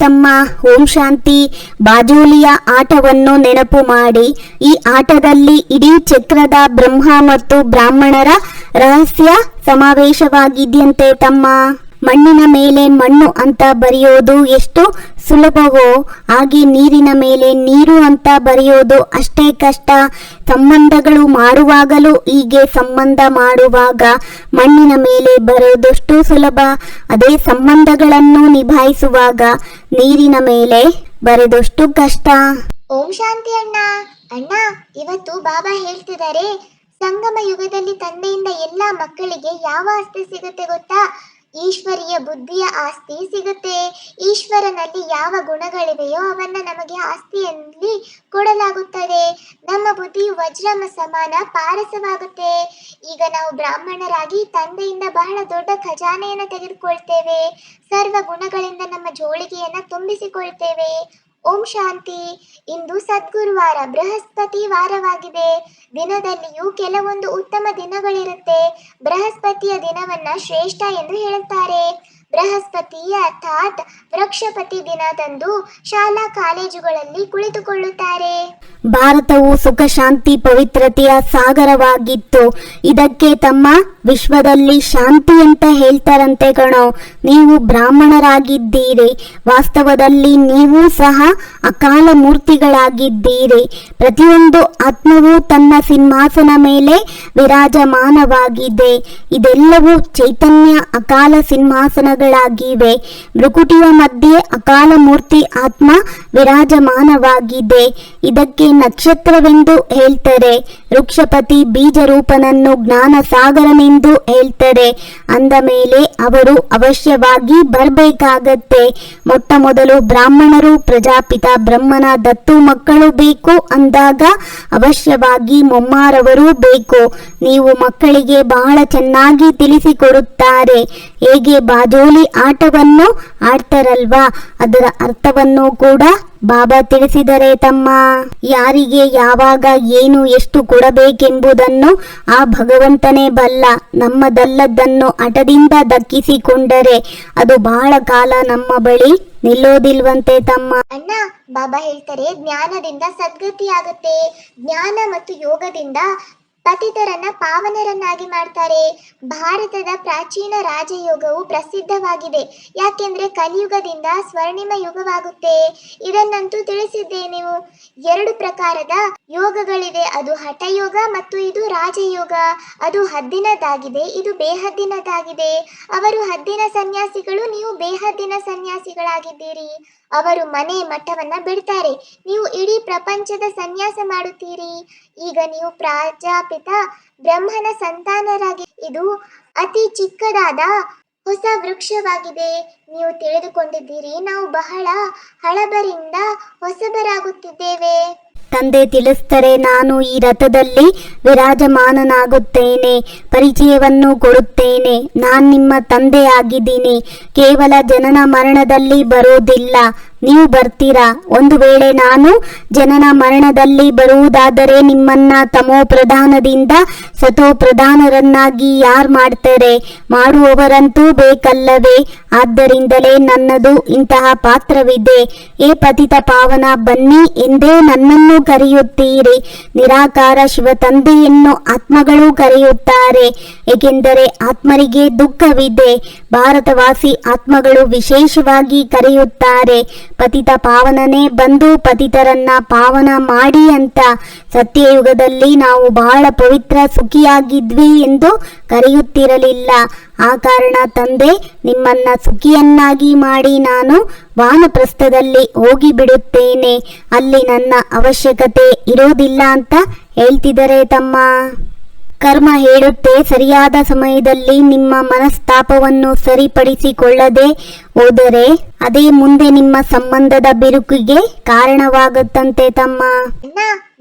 ತಮ್ಮ ಓಂ ಶಾಂತಿ ಬಾಜೂಲಿಯ ಆಟವನ್ನು ನೆನಪು ಮಾಡಿ. ಈ ಆಟದಲ್ಲಿ ಇಡೀ ಚಕ್ರದ ಬ್ರಹ್ಮ ಮತ್ತು ಬ್ರಾಹ್ಮಣರ ರಹಸ್ಯ ಸಮಾವೇಶವಾಗಿದೆಯಂತೆ ತಮ್ಮ ಮಣ್ಣಿನ ಮೇಲೆ ಮಣ್ಣು ಅಂತ ಬರೆಯೋದು ಎಷ್ಟು ಸುಲಭವೋ, ಹಾಗೆ ನೀರಿನ ಮೇಲೆ ನೀರು ಅಂತ ಬರೆಯೋದು ಅಷ್ಟೇ ಕಷ್ಟ. ಸಂಬಂಧಗಳು ಮಾಡುವಾಗಲೂ ಹೀಗೆ ಸಂಬಂಧ ಮಾಡುವಾಗ ಮಣ್ಣಿನ ಮೇಲೆ ಬರೋದಷ್ಟು ಸುಲಭ. ಅದೇ ಸಂಬಂಧಗಳನ್ನು ನಿಭಾಯಿಸುವಾಗ ನೀರಿನ ಮೇಲೆ ಬರೆದಷ್ಟು ಕಷ್ಟ. ಓಂ ಶಾಂತಿ ಅಣ್ಣ. ಅಣ್ಣ, ಇವತ್ತು ಬಾಬಾ ಹೇಳ್ತಿದ್ದಾರೆ ಸಂಗಮ ಯುಗದಲ್ಲಿ ತಂದೆಯಿಂದ ಎಲ್ಲ ಮಕ್ಕಳಿಗೆ ಯಾವ ಆಸ್ತಿ ಸಿಗುತ್ತೆ ಗೊತ್ತಾ? ಈಶ್ವರಿಯ ಬುದ್ಧಿಯ ಆಸ್ತಿ ಸಿಗುತ್ತೆ. ಈಶ್ವರನಲ್ಲಿ ಯಾವ ಗುಣಗಳಿವೆಯೋ ಅವನ್ನ ನಮಗೆ ಆಸ್ತಿಯಲ್ಲಿ ಕೊಡಲಾಗುತ್ತದೆ. ನಮ್ಮ ಬುದ್ಧಿಯು ವಜ್ರಮ ಸಮಾನ ಪಾರಸವಾಗುತ್ತೆ. ಈಗ ನಾವು ಬ್ರಾಹ್ಮಣರಾಗಿ ತಂದೆಯಿಂದ ಬಹಳ ದೊಡ್ಡ ಖಜಾನೆಯನ್ನು ತೆಗೆದುಕೊಳ್ತೇವೆ. ಸರ್ವ ಗುಣಗಳಿಂದ ನಮ್ಮ ಜೋಳಿಗೆಯನ್ನ ತುಂಬಿಸಿಕೊಳ್ತೇವೆ. ಓಂ ಶಾಂತಿ. ಇಂದು ಸದ್ಗುರುವಾರ ಬೃಹಸ್ಪತಿ ವಾರವಾಗಿದೆ. ದಿನದಲ್ಲಿಯೂ ಕೆಲವೊಂದು ಉತ್ತಮ ದಿನಗಳಿರುತ್ತೆ. ಬೃಹಸ್ಪತಿಯ ದಿನವನ್ನ ಶ್ರೇಷ್ಠ ಎಂದು ಹೇಳುತ್ತಾರೆ. ಬೃಹಸ್ಪತಿ ಅರ್ಥಾತ್ ವೃಕ್ಷಪತಿ ದಿನದಂದು ಶಾಲಾ ಕಾಲೇಜುಗಳಲ್ಲಿ ಕುಳಿತುಕೊಳ್ಳುತ್ತಾರೆ. ಭಾರತವು ಸುಖ, ಶಾಂತಿ, ಪವಿತ್ರತೆಯ ಸಾಗರವಾಗಿತ್ತು. ಇದಕ್ಕೆ ತಮ್ಮ ವಿಶ್ವದಲ್ಲಿ ಶಾಂತಿ ಅಂತ ಹೇಳ್ತಾರಂತೆ ಕಣೋ, ನೀವು ಬ್ರಾಹ್ಮಣರಾಗಿದ್ದೀರಿ. ವಾಸ್ತವದಲ್ಲಿ ನೀವು ಸಹ ಅಕಾಲ ಮೂರ್ತಿಗಳಾಗಿದ್ದೀರಿ. ಪ್ರತಿಯೊಂದು ಆತ್ಮವು ತನ್ನ ಸಿಂಹಾಸನ ಮೇಲೆ ವಿರಾಜಮಾನವಾಗಿದೆ. ಇದೆಲ್ಲವೂ ಚೈತನ್ಯ ಅಕಾಲ ಸಿಂಹಾಸನಗಳಾಗಿವೆ ಮೃಕುಟಿಯ ಮಧ್ಯೆ ಅಕಾಲ ಮೂರ್ತಿ ಆತ್ಮ ವಿರಾಜಮಾನವಾಗಿದೆ. ಇದಕ್ಕೆ ನಕ್ಷತ್ರವೆಂದು ಹೇಳ್ತಾರೆ. ವೃಕ್ಷಪತಿ ಬೀಜರೂಪನನ್ನು ಜ್ಞಾನ ಸಾಗರನೆಂದು ಹೇಳ್ತಾರೆ. ಅಂದ ಮೇಲೆ ಅವರು ಅವಶ್ಯವಾಗಿ ಬರಬೇಕಾಗತ್ತೆ. ಮೊಟ್ಟ ಮೊದಲು ಬ್ರಾಹ್ಮಣರು, ಪ್ರಜಾಪಿತ ಬ್ರಹ್ಮನ ದತ್ತು ಮಕ್ಕಳು ಬೇಕು ಅಂದಾಗ ಅವಶ್ಯವಾಗಿ ಮೊಮ್ಮಾರವರು ಬೇಕು. ನೀವು ಮಕ್ಕಳಿಗೆ ಬಹಳ ಚೆನ್ನಾಗಿ ತಿಳಿಸಿಕೊಡುತ್ತಾರೆ. ಹೇಗೆ ಬಾಜೋಲಿ ಆಟವನ್ನು ಆಡ್ತಾರಲ್ವಾ? ಅದರ ಅರ್ಥವನ್ನು ಕೂಡ ಬಾಬಾ ತಿಳಿಸಿದರೆ ತಮ್ಮ ಯಾರಿಗೆ ಯಾವಾಗ ಏನು ಎಷ್ಟು ಕೊಡಬೇಕೆಂಬುದನ್ನು ಆ ಭಗವಂತನೇ ಬಲ್ಲ. ನಮ್ಮದಲ್ಲದನ್ನು ಹಠದಿಂದ ದಕ್ಕಿಸಿಕೊಂಡರೆ ಅದು ಬಹಳ ಕಾಲ ನಮ್ಮ ಬಳಿ ನಿಲ್ಲೋದಿಲ್ವಂತೆ ತಮ್ಮ. ಅಣ್ಣ, ಬಾಬಾ ಹೇಳ್ತಾರೆ, ಜ್ಞಾನದಿಂದ ಸದ್ಗತಿ ಆಗುತ್ತೆ ಜ್ಞಾನ ಮತ್ತು ಯೋಗದಿಂದ ಪತಿತರನ್ನ ಪಾವನರನ್ನಾಗಿ ಮಾಡ್ತಾರೆ. ಭಾರತದ ಪ್ರಾಚೀನ ರಾಜಯೋಗವು ಪ್ರಸಿದ್ಧವಾಗಿದೆ. ಯಾಕೆಂದ್ರೆ ಕಲಿಯುಗದಿಂದ ಸ್ವರ್ಣಿಮ ಯುಗವಾಗುತ್ತೆ. ಇದನ್ನಂತೂ ತಿಳಿಸಿದ್ದೆ ನೀವು ಎರಡು ಪ್ರಕಾರದ ಯೋಗಗಳಿವೆ ಅದು ಹಠಯೋಗ ಮತ್ತು ಇದು ರಾಜಯೋಗ. ಅದು ಹದ್ದಿನದಾಗಿದೆ ಇದು ಬೇಹದ್ದಿನದಾಗಿದೆ ಅವರು ಹದ್ದಿನ ಸನ್ಯಾಸಿಗಳು, ನೀವು ಬೇಹದ್ದಿನ ಸನ್ಯಾಸಿಗಳಾಗಿದ್ದೀರಿ. ಅವರು ಮನೆ ಮಠವನ್ನ ಬಿಡ್ತಾರೆ. ನೀವು ಇಡೀ ಪ್ರಪಂಚದ ಸನ್ಯಾಸ ಮಾಡುತ್ತೀರಿ. ಈಗ ನೀವು ಪ್ರಾಜಾಪಿತ ಬ್ರಹ್ಮನ ಸಂತಾನರಾಗಿ, ಇದು ಅತಿ ಚಿಕ್ಕದಾದ ಹೊಸ ವೃಕ್ಷವಾಗಿದೆ. ನೀವು ತಿಳಿದುಕೊಂಡಿದ್ದೀರಿ, ನಾವು ಬಹಳ ಹಳಬರಿಂದ ಹೊಸಬರಾಗುತ್ತಿದ್ದೇವೆ. ತಂದೆ ತಿಳಿಸ್ತರೆ ನಾನು ಈ ರಥದಲ್ಲಿ ವಿರಾಜಮಾನನಾಗುತ್ತೇನೆ, ಪರಿಚಯವನ್ನು ಕೊಡುತ್ತೇನೆ. ನಾನು ನಿಮ್ಮ ತಂದೆ ಆಗಿದ್ದೀನಿ ಕೇವಲ ಜನನ ಮರಣದಲ್ಲಿ ಬರೋದಿಲ್ಲ. ನೀವು ಬರ್ತೀರಾ? ಒಂದು ವೇಳೆ ನಾನು ಜನನ ಮರಣದಲ್ಲಿ ಬರುವುದಾದರೆ ನಿಮ್ಮನ್ನ ತಮೋ ಪ್ರಧಾನದಿಂದ ಸತೋ ಪ್ರಧಾನರನ್ನಾಗಿ ಯಾರು ಮಾಡ್ತಾರೆ? ಮಾಡುವವರಂತೂ ಬೇಕಲ್ಲವೇ? ಆದ್ದರಿಂದಲೇ ನನ್ನದು ಇಂತಹ ಪಾತ್ರವಿದೆ. ಏ ಪತಿತ ಪಾವನ, ಬನ್ನಿ ಎಂದೇ ನನ್ನನ್ನು ಕರೆಯುತ್ತೀರಿ. ನಿರಾಕಾರ ಶಿವ ತಂದೆಯನ್ನು ಆತ್ಮಗಳು ಕರೆಯುತ್ತಾರೆ. ಏಕೆಂದರೆ ಆತ್ಮರಿಗೆ ದುಃಖವಿದೆ. ಭಾರತವಾಸಿ ಆತ್ಮಗಳು ವಿಶೇಷವಾಗಿ ಕರೆಯುತ್ತಾರೆ. ಪತಿತ ಪಾವನನೇ ಬಂದು ಪತಿತರನ್ನ ಪಾವನ ಮಾಡಿ ಅಂತ ಸತ್ಯಯುಗದಲ್ಲಿ ನಾವು ಬಹಳ ಪವಿತ್ರ ಸುಖಿಯಾಗಿದ್ವಿ ಎಂದು ಕರೆಯುತ್ತಿರಲಿಲ್ಲ. ಆ ಕಾರಣ ತಂದೆ, ನಿಮ್ಮನ್ನ ಸುಖಿಯನ್ನಾಗಿ ಮಾಡಿ ನಾನು ವಾನಪ್ರಸ್ಥದಲ್ಲಿ ಹೋಗಿ ಬಿಡುತ್ತೇನೆ ಅಲ್ಲಿ ನನ್ನ ಅವಶ್ಯಕತೆ ಇರೋದಿಲ್ಲ ಅಂತ ಹೇಳ್ತಿದ್ದಾರೆ ತಮ್ಮ. ಕರ್ಮ ಹೇಳುತ್ತೆ. ಸರಿಯಾದ ಸಮಯದಲ್ಲಿ ನಿಮ್ಮ ಮನಸ್ತಾಪವನ್ನು ಸರಿಪಡಿಸಿಕೊಳ್ಳದೆ ಹೋದರೆ ಅದೇ ಮುಂದೆ ನಿಮ್ಮ ಸಂಬಂಧದ ಬಿರುಕಿಗೆ ಕಾರಣವಾಗುತ್ತಂತೆ ತಮ್ಮ.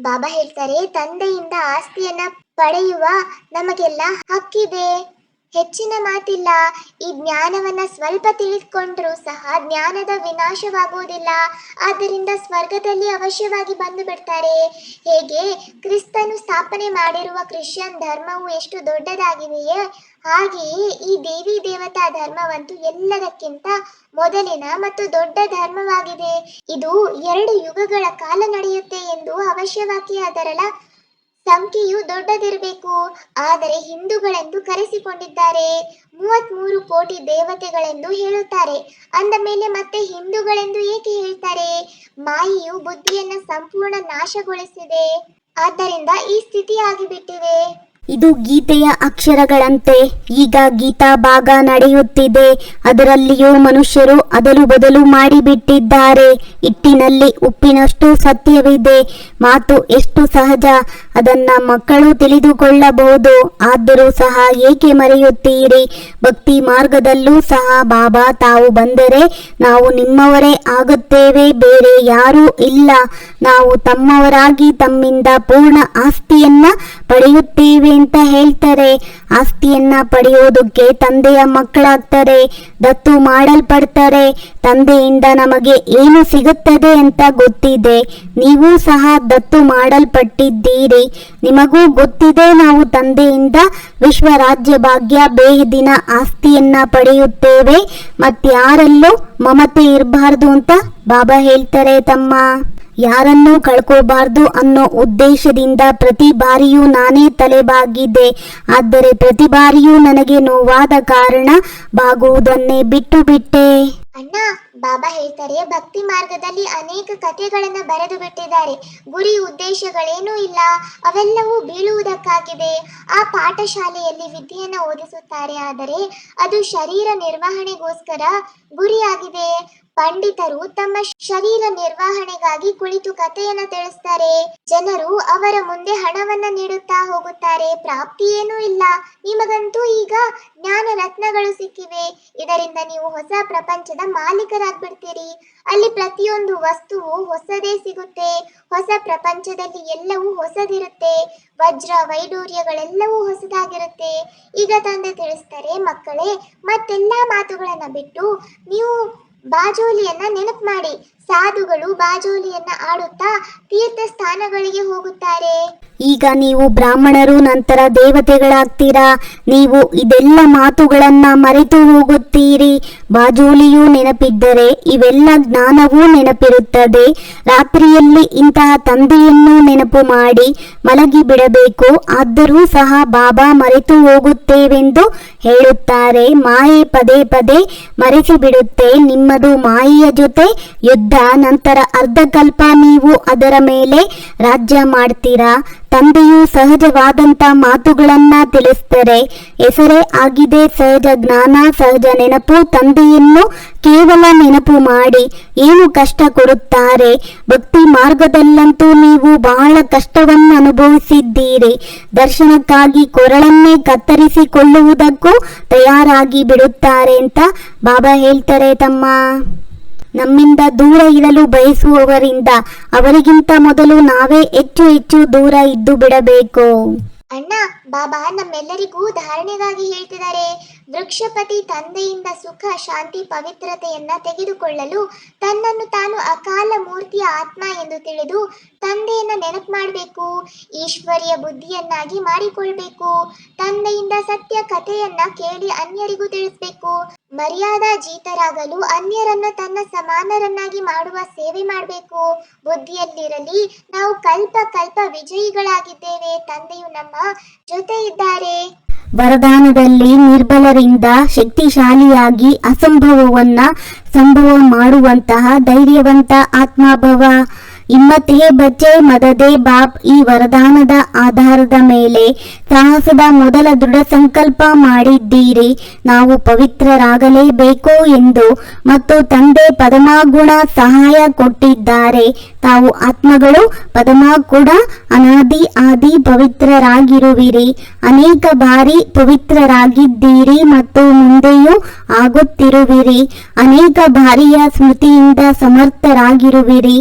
ಬಾಬಾ ಹೇಳ್ತಾರೆ, ತಂದೆಯಿಂದ ಆಸ್ತಿಯನ್ನ ಪಡೆಯುವ ನಮಗೆಲ್ಲ ಹಕ್ಕಿದೆ. ಹೆಚ್ಚಿನ ಮಾತಿಲ್ಲ. ಈ ಜ್ಞಾನವನ್ನ ಸ್ವಲ್ಪ ತಿಳಿದುಕೊಂಡ್ರೂ ಸಹ ಜ್ಞಾನದ ವಿನಾಶವಾಗುವುದಿಲ್ಲ. ಆದ್ದರಿಂದ ಸ್ವರ್ಗದಲ್ಲಿ ಅವಶ್ಯವಾಗಿ ಬಂದು ಬಿಡ್ತಾರೆ. ಹೇಗೆ? ಕ್ರಿಸ್ತನು ಸ್ಥಾಪನೆ ಮಾಡಿರುವ ಕ್ರಿಶ್ಚಿಯನ್ ಧರ್ಮವು ಎಷ್ಟು ದೊಡ್ಡದಾಗಿದೆಯೇ ಹಾಗೆಯೇ ಈ ದೇವಿ ದೇವತಾ ಧರ್ಮವಂತೂ ಎಲ್ಲದಕ್ಕಿಂತ ಮೊದಲಿನ ಮತ್ತು ದೊಡ್ಡ ಧರ್ಮವಾಗಿದೆ. ಇದು ಎರಡು ಯುಗಗಳ ಕಾಲ ನಡೆಯುತ್ತೆ ಎಂದು ಅವಶ್ಯವಾಗಿ ಅದರಲ್ಲ ಸಂಖ್ಯೆಯು ದೊಡ್ಡದಿರಬೇಕು. ಆದರೆ ಹಿಂದೂಗಳೆಂದು ಕರೆಸಿಕೊಂಡಿದ್ದಾರೆ. ಮೂವತ್ಮೂರು ಕೋಟಿ ದೇವತೆಗಳೆಂದು ಹೇಳುತ್ತಾರೆ. ಅಂದ ಮೇಲೆ ಮತ್ತೆ ಹಿಂದೂಗಳೆಂದು ಏಕೆ ಹೇಳ್ತಾರೆ? ಮಾಯಿಯು ಬುದ್ಧಿಯನ್ನ ಸಂಪೂರ್ಣ ನಾಶಗೊಳಿಸಿದೆ. ಆದ್ದರಿಂದ ಈ ಸ್ಥಿತಿ ಆಗಿಬಿಟ್ಟಿವೆ ಇದು ಗೀತೆಯ ಅಕ್ಷರಗಳಂತೆ. ಈಗ ಗೀತಾ ಭಾಗ ನಡೆಯುತ್ತಿದೆ. ಅದರಲ್ಲಿಯೂ ಮನುಷ್ಯರು ಅದಲು ಬದಲು ಮಾಡಿಬಿಟ್ಟಿದ್ದಾರೆ. ಇಟ್ಟಿನಲ್ಲಿ ಉಪ್ಪಿನಷ್ಟು ಸತ್ಯವಿದೆ. ಮಾತು ಎಷ್ಟು ಸಹಜ. ಅದನ್ನ ಮಕ್ಕಳು ತಿಳಿದುಕೊಳ್ಳಬಹುದು. ಆದರೂ ಸಹ ಏಕೆ ಮರೆಯುತ್ತೀರಿ? ಭಕ್ತಿ ಮಾರ್ಗದಲ್ಲೂ ಸಹ ಬಾಬಾ, ತಾವು ಬಂದರೆ ನಾವು ನಿಮ್ಮವರೇ ಆಗುತ್ತೇವೆ, ಬೇರೆ ಯಾರೂ ಇಲ್ಲ. ನಾವು ತಮ್ಮವರಾಗಿ ತಮ್ಮಿಂದ ಪೂರ್ಣ ಆಸ್ತಿಯನ್ನ ಪಡೆಯುತ್ತೇವೆ ಅಂತ ಹೇಳ್ತಾರೆ. ಆಸ್ತಿಯನ್ನ ಪಡೆಯೋದಕ್ಕೆ ತಂದೆಯ ಮಕ್ಕಳಾಗ್ತಾರೆ, ದತ್ತು ಮಾಡಲ್ಪಡ್ತಾರೆ. ತಂದೆಯಿಂದ ನಮಗೆ ಏನು ಸಿಗುತ್ತದೆ ಅಂತ ಗೊತ್ತಿದೆ. ನೀವು ಸಹ ದತ್ತು ಮಾಡಲ್ಪಟ್ಟಿದ್ದೀರಿ. ನಿಮಗೂ ಗೊತ್ತಿದೆ ನಾವು ತಂದೆಯಿಂದ ವಿಶ್ವ ರಾಜ್ಯ ಭಾಗ್ಯ ಬೇಹದಿನ ಆಸ್ತಿಯನ್ನ ಪಡೆಯುತ್ತೇವೆ. ಮತ್ಯಾರಲ್ಲೂ ಮಮತೆ ಇರಬಾರ್ದು ಅಂತ ಬಾಬಾ ಹೇಳ್ತಾರೆ ತಮ್ಮ. ಯಾರನ್ನೂ ಕಳ್ಕೋಬಾರ್ದು ಅನ್ನೋ ಉದ್ದೇಶದಿಂದ ಪ್ರತಿ ಬಾರಿಯೂ ನಾನೇ ತಲೆಬಾಗಿದೆ. ಆದರೆ ಪ್ರತಿ ಬಾರಿಯೂ ನನಗೆ ನೋವಾದ ಕಾರಣ ಬಾಗುವುದನ್ನೇ ಬಿಟ್ಟು ಬಿಟ್ಟೆ. ಅಣ್ಣ, ಬಾಬಾ ಹೇಳ್ತಾರೆ, ಭಕ್ತಿ ಮಾರ್ಗದಲ್ಲಿ ಅನೇಕ ಕಥೆಗಳನ್ನು ಬರೆದು ಬಿಟ್ಟಿದ್ದಾರೆ. ಗುರಿ ಉದ್ದೇಶಗಳೇನೂ ಇಲ್ಲ, ಅವೆಲ್ಲವೂ ಬೀಳುವುದಕ್ಕಾಗಿದೆ ಆ ಪಾಠಶಾಲೆಯಲ್ಲಿ ವಿದ್ಯೆಯನ್ನು ಓದಿಸುತ್ತಾರೆ, ಆದರೆ ಅದು ಶರೀರ ನಿರ್ವಹಣೆಗೋಸ್ಕರ ಗುರಿಯಾಗಿದೆ. ಪಂಡಿತರು ತಮ್ಮ ಶರೀರ ನಿರ್ವಹಣೆಗಾಗಿ ಕುಳಿತು ಕಥೆಯನ್ನ ತಿಳಿಸ್ತಾರೆ. ಜನರು ಅವರ ಮುಂದೆ ಹಣವನ್ನ ನೀಡುತ್ತಾ ಹೋಗುತ್ತಾರೆ. ಪ್ರಾಪ್ತಿ ಏನೂ ಇಲ್ಲ. ನಿಮಗಂತೂ ಈಗ ಜ್ಞಾನ ರತ್ನಗಳು ಸಿಕ್ಕಿವೆ. ಇದರಿಂದ ನೀವು ಹೊಸ ಪ್ರಪಂಚದ ಮಾಲೀಕರಾಗ್ಬಿಡ್ತೀರಿ. ಅಲ್ಲಿ ಪ್ರತಿಯೊಂದು ವಸ್ತುವು ಹೊಸದೇ ಸಿಗುತ್ತೆ. ಹೊಸ ಪ್ರಪಂಚದಲ್ಲಿ ಎಲ್ಲವೂ ಹೊಸದಿರುತ್ತೆ. ವಜ್ರ ವೈಡೂರ್ಯಗಳೆಲ್ಲವೂ ಹೊಸದಾಗಿರುತ್ತೆ. ಈಗ ತಂದೆ ತಿಳಿಸ್ತಾರೆ, ಮಕ್ಕಳೇ, ಮತ್ತೆಲ್ಲಾ ಮಾತುಗಳನ್ನ ಬಿಟ್ಟು ನೀವು ಬಾಜೋಲಿಯನ್ನ ನೆನಪು ಮಾಡಿ. ಸಾಧುಗಳು ಬಾಜೋಲಿಯನ್ನ ಆಡುತ್ತಾ ತೀರ್ಥ ಸ್ಥಾನಗಳಿಗೆ ಹೋಗುತ್ತಾರೆ. ಈಗ ನೀವು ಬ್ರಾಹ್ಮಣರು ನಂತರ ದೇವತೆಗಳಾಗ್ತೀರಾ? ನೀವು ಇದೆಲ್ಲ ಮಾತುಗಳನ್ನ ಮರೆತು ಹೋಗುತ್ತೀರಿ. ಬಾಜೋಲಿಯೂ ನೆನಪಿದ್ದರೆ ಇವೆಲ್ಲ ಜ್ಞಾನವೂ ನೆನಪಿರುತ್ತದೆ. ರಾತ್ರಿಯಲ್ಲಿ ಇಂತಹ ತಂದೆಯನ್ನು ನೆನಪು ಮಾಡಿ ಮಲಗಿ ಬಿಡಬೇಕು. ಆದರೂ ಸಹ ಬಾಬಾ ಮರೆತು ಹೋಗುತ್ತೇವೆಂದು ಹೇಳುತ್ತಾರೆ. ಮಾಯೆ ಪದೇ ಪದೇ ಮರೆಸಿ ಬಿಡುತ್ತೆ ನಿಮ್ಮದು ಮಾಯಿಯ ಜೊತೆ ಯುದ್ಧ ನಂತರ ಅರ್ಧಕಲ್ಪ ನೀವು ಅದರ ಮೇಲೆ ರಾಜ್ಯ ಮಾಡ್ತೀರಾ? ತಂದೆಯು ಸಹಜವಾದಂತ ಮಾತುಗಳನ್ನ ತಿಳಿಸ್ತಾರೆ ಹೆಸರೇ ಆಗಿದೆ ಸಹಜ ಜ್ಞಾನ, ಸಹಜ ನೆನಪು. ತಂದೆಯನ್ನು ಕೇವಲ ನೆನಪು ಮಾಡಿ ಏನು ಕಷ್ಟ ಕೊಡುತ್ತಾರೆ? ಭಕ್ತಿ ಮಾರ್ಗದಲ್ಲಂತೂ ನೀವು ಬಹಳ ಕಷ್ಟವನ್ನು ಅನುಭವಿಸಿದ್ದೀರಿ. ದರ್ಶನಕ್ಕಾಗಿ ಕೊರಳನ್ನೇ ಕತ್ತರಿಸಿಕೊಳ್ಳುವುದಕ್ಕೂ ತಯಾರಾಗಿ ಬಿಡುತ್ತಾರೆ ಅಂತ ಬಾಬಾ ಹೇಳ್ತಾರೆ ತಮ್ಮ. ನಮ್ಮಿಂದ ದೂರ ಇರಲು ಬಯಸುವವರಿಂದ ಅವರಿಗಿಂತ ಮೊದಲು ನಾವೇ ಹೆಚ್ಚು ಹೆಚ್ಚು ದೂರ ಇದ್ದು ಬಿಡಬೇಕು. ಅಣ್ಣ ಬಾಬಾ ನಮ್ಮೆಲ್ಲರಿಗೂ ಧಾರಣೆಗಾಗಿ ಹೇಳ್ತಿದ್ದಾರೆ, ವೃಕ್ಷಪತಿ ತಂದೆಯಿಂದ ಸುಖ, ಶಾಂತಿ, ಪವಿತ್ರತೆಯನ್ನ ತೆಗೆದುಕೊಳ್ಳಲು ತನ್ನನ್ನು ತಾನು ಅಕಾಲ ಮೂರ್ತಿಯ ಆತ್ಮ ಎಂದು ತಿಳಿದು ತಂದೆಯನ್ನ ನೆನಪು ಮಾಡಬೇಕು, ಈಶ್ವರಿಯ ಬುದ್ಧಿಯನ್ನಾಗಿ ಮಾಡಿಕೊಳ್ಬೇಕು, ತಂದೆಯಿಂದ ಸತ್ಯ ಕಥೆಯನ್ನ ಕೇಳಿ ಅನ್ಯರಿಗೂ ತಿಳಿಸ್ಬೇಕು, ಮರ್ಯಾದಾ ಜೀತರಾಗಲು ಅನ್ಯರನ್ನ ತನ್ನ ಸಮಾನರನ್ನಾಗಿ ಮಾಡುವ ಸೇವೆ ಮಾಡಬೇಕು, ಬುದ್ಧಿಯಲ್ಲಿರಲಿ ನಾವು ಕಲ್ಪ ಕಲ್ಪ ವಿಜಯಿಗಳಾಗಿದ್ದೇವೆ, ತಂದೆಯು ನಮ್ಮ ಜೊತೆ ಇದ್ದಾರೆ ವರದಾನದಲ್ಲಿ ನಿರ್ಬಲರಿಂದ ಶಕ್ತಿಶಾಲಿಯಾಗಿ ಅಸಂಭವವನ್ನ ಸಂಭವ ಮಾಡುವಂತಹ ಧೈರ್ಯವಂತ ಆತ್ಮಭವ. ಹಿಮ್ಮತ್ತೇ ಬಚ್ಚೆ ಮದದೆ ಬಾಪ್ ಈ ವರದಾನದ ಆಧಾರದ ಮೇಲೆ ಸಾಹಸದ ಮೊದಲ ದೃಢ ಸಂಕಲ್ಪ ಮಾಡಿದ್ದೀರಿ. ನಾವು ಪವಿತ್ರರಾಗಲೇಬೇಕು ಎಂದು ಮತ್ತು ತಂದೆ ಪದಮಾಗುಣ ಸಹಾಯ ಕೊಟ್ಟಿದ್ದಾರೆ. ತಾವು ಆತ್ಮಗಳು ಪದಮ ಕೂಡ ಅನಾದಿ ಆದಿ ಪವಿತ್ರರಾಗಿರುವಿರಿ. ಅನೇಕ ಬಾರಿ ಪವಿತ್ರರಾಗಿದ್ದೀರಿ ಮತ್ತು ಮುಂದೆಯೂ ಆಗುತ್ತಿರುವಿರಿ. ಅನೇಕ ಬಾರಿಯ ಸ್ಮೃತಿಯಿಂದ ಸಮರ್ಥರಾಗಿರುವಿರಿ.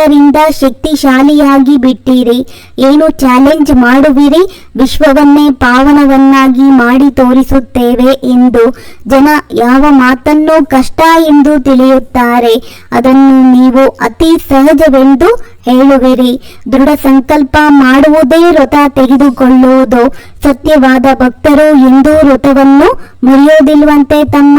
ನಿರ್ಬಲರಿಂದ ಶಕ್ತಿಶಾಲಿಯಾಗಿ ಬಿಟ್ಟಿರಿ. ಏನು ಚಾಲೆಂಜ್ ಮಾಡುವಿರಿ? ವಿಶ್ವವನ್ನೇ ಪಾವನವನ್ನಾಗಿ ಮಾಡಿ ತೋರಿಸುತ್ತೇವೆ ಎಂದು. ಜನ ಯಾವ ಮಾತನ್ನು ಕಷ್ಟ ಎಂದು ತಿಳಿಯುತ್ತಾರೆ. ಅದನ್ನು ನೀವು ಅತಿ ಸಹಜವೆಂದು ಹೇಳುವಿರಿ. ದೃಢ ಸಂಕಲ್ಪ ಮಾಡುವುದೇ ವ್ರತ ತೆಗೆದುಕೊಳ್ಳುವುದು. ಸತ್ಯವಾದ ಭಕ್ತರು ಎಂದೂ ವ್ರತವನ್ನು ಮುರಿಯೋದಿಲ್ವಂತೆ ತಮ್ಮ